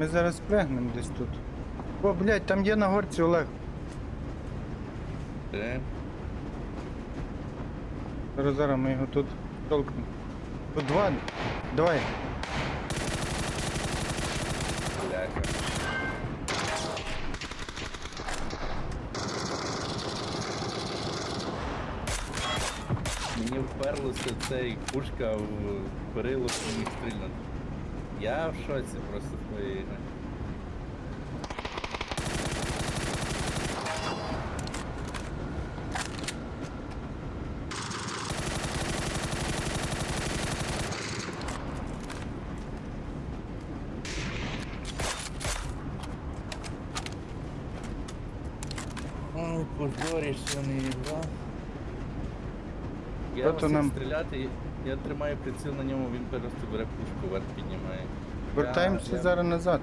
Ми зараз спригнемо десь тут. О, блядь, там є на горці Олег. Е, Зараз зараз ми його тут толкнемо. Тут два. Давай. бляха. Мені вперлося цей пушка в перило, що міг стрільнути. Я в шоці просто з твоєї гри. Ой, позорішений, да? Я Тобто мусив нам- стріляти, я тримаю приціл на ньому, він просто бере пушку вверх піднімає. Вертаємося я- зараз назад.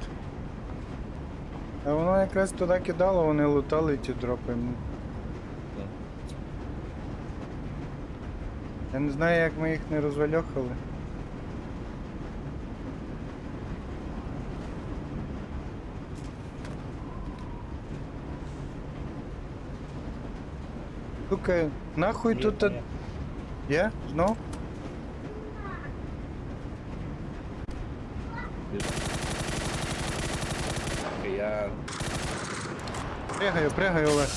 А воно якраз туди кидало, вони лутали ті дропи. Я не знаю, як ми їх не розвальохали. Сука, нахуй тут. Є? Знов? Я Пригаю, пригаю, Олег.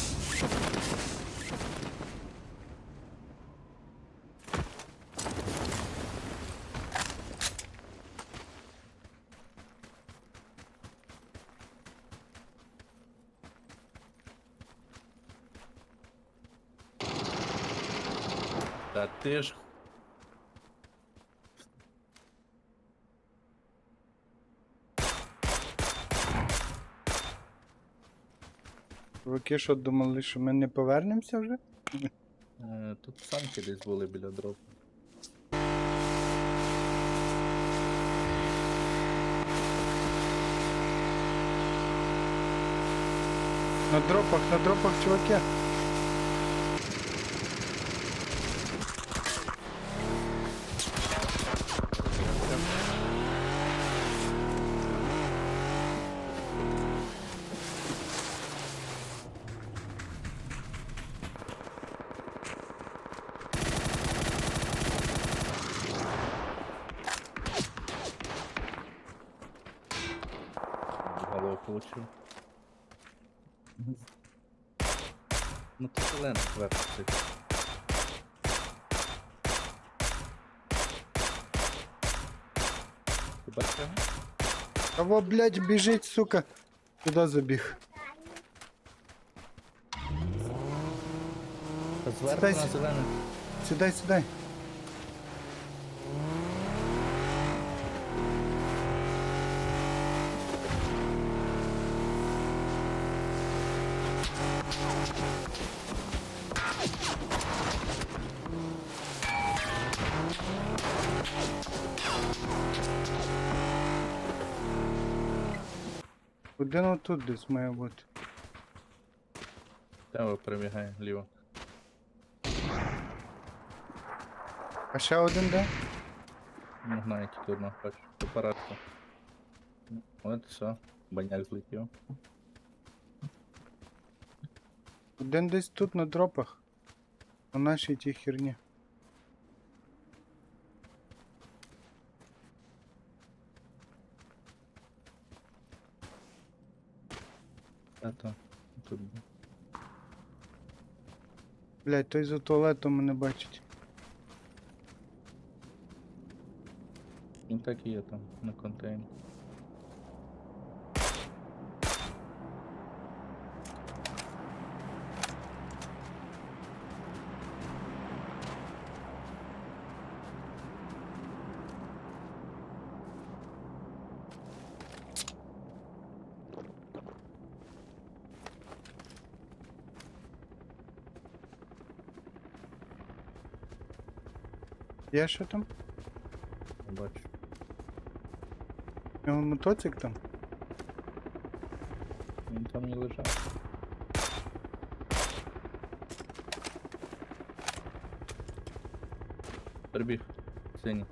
Та ти ж Ви що думали, що ми не повернемося вже? е, тут санки десь були біля дров. На дропах, на дропах, чуваки. В Голову получив. Ну то зелений зверху цей. Ти бачиш? його? Кого, блядь, біжить, сука. Туди забіг. Та зверху Сідай Один отут десь має бути. Там перебігає ліво. А ще один де? Не знаю, тільки одного бачу. Попередку. От все. Баняк злетів. Один десь тут на дропах. У нашій тій херні. Та то. Тут. був. Блять, той за туалетом мене бачить. Він так і є там, на контейнері. Є що там? Не Бачу. У нього мотоцик там? Він там і лежав. Прибіг. Синій.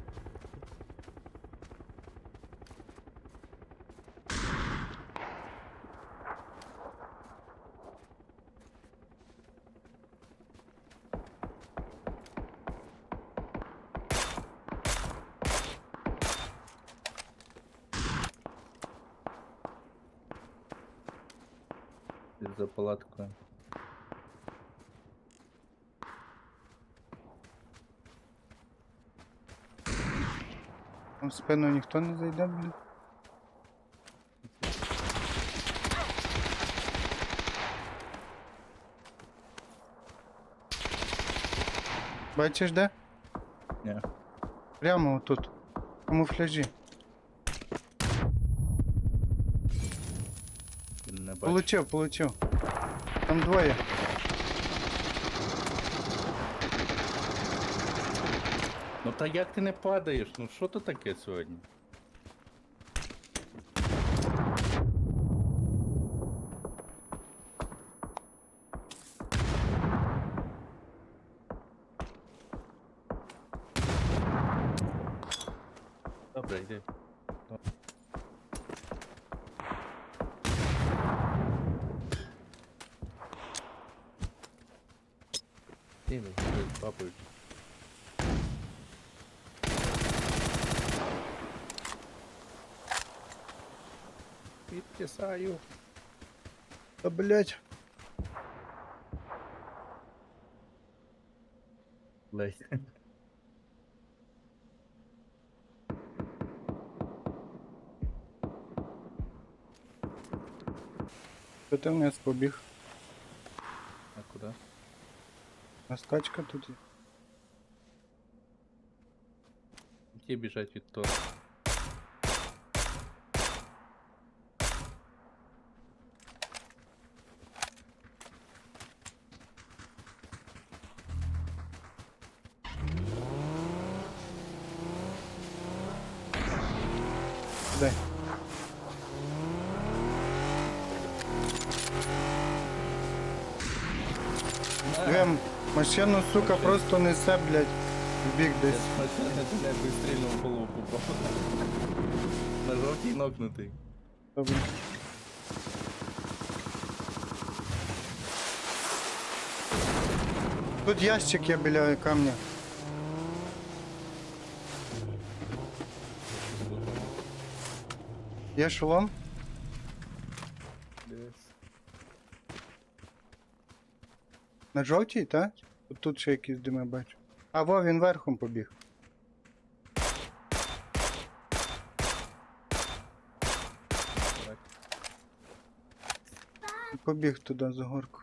за палаткою. Там в спину ніхто не зайде, блін. Бачиш де? Ні. Прямо отут. В камуфляжі. Він не бачить. Получив, получив. Там двоє. Ну та як ти не падаєш? Ну що то таке сьогодні? Добре, йди. Ти ви, з папою. Підтісаю. Та блять. Лесь. Що ти вниз побіг? А куди? А скачка тут є. Ті біжать від. Машину, сука, просто несе, блядь, в бік Я десь. туди вистрільнув в голову попав. На жовтій нокнутий. Добре. Тут ящик є біля камня. Є шолом? На жовтій, так? Тут ще якісь дими бачу. А, во, він верхом побіг. Побіг туди за горку.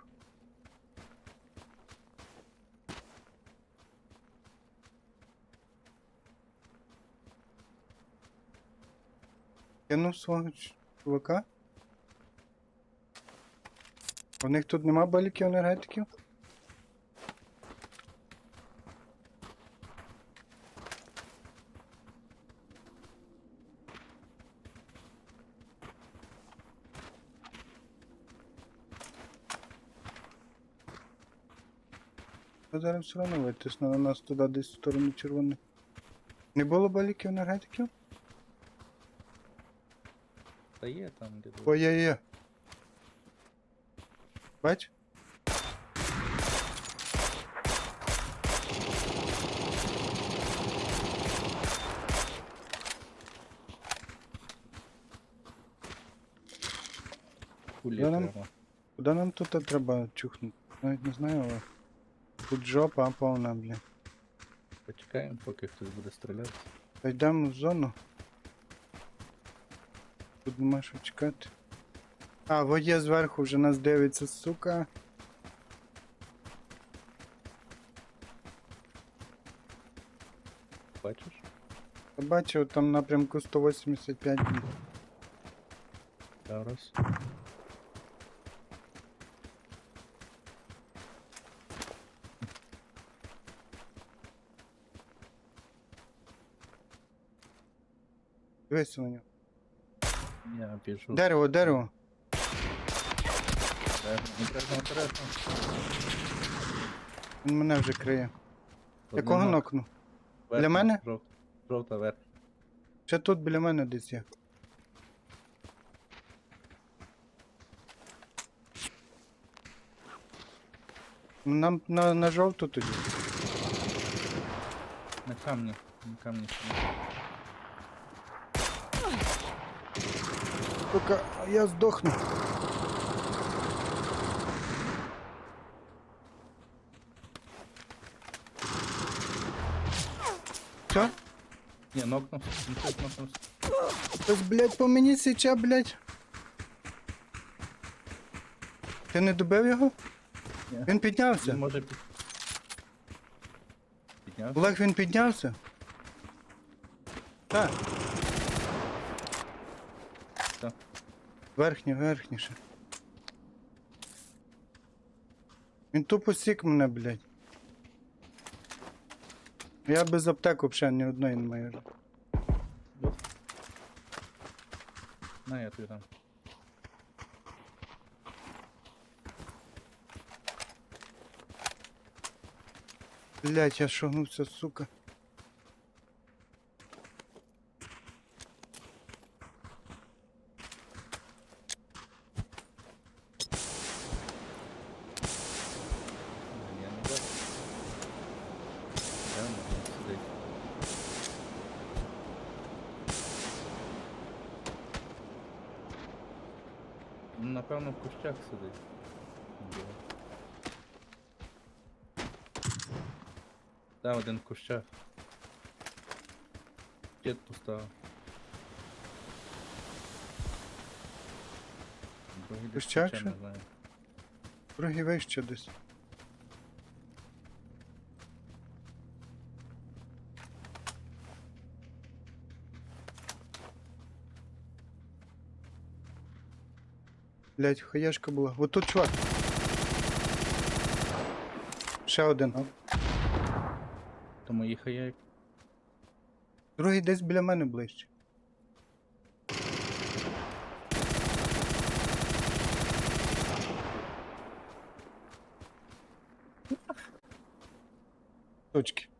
Кинув свого чувака. У них тут нема баліків енергетиків? Я зараз все одно витисну на нас туди десь в сторону червоних. Не було баліків енергетиків? Та є там де. О, є, є. Бач? Кулі Я нам- прямо. Куди нам тут треба чухнути? Навіть не знаю, але. Тут жопа повна, блін. Почекаємо, поки хтось буде стріляти. Та йдемо в зону. Тут нема що чекати. А, во є зверху вже нас дивиться, сука. Бачиш? Бачив там напрямку 185 блін. Зараз. Дивися на нього. Я біжу. Дерево, дерево. Обережно, обережно. Він мене вже криє. Якого нокну? Верхня, Для мене? жов- Жовта верх. Ще тут біля мене десь є. Нам на, на жовту тоді. На камні. На камні. ще Только я сдохну Все? Не, нокнул. Ну, Сейчас, блядь, по мені січа, блядь. Ти не добив його? Ні. Він піднявся. Він може під... піднявся. Олег, він піднявся? Так. Верхнє, верхніше. Він тупо сік мене, блядь. Я без аптеку взагалі ні одної не маю. На, я тобі дам. Блядь, я шогнувся, сука. Я не бачу. Де воно там сидить? Ну, Напевно, в кущах сидить. Там один в кущах. Кет поставив. Другий десь тече, ще? не знаю. Другий вище десь. Блять, хаєшка була. От тут чувак. Ще один. Тому їхає як Другий десь біля мене ближче. Точки.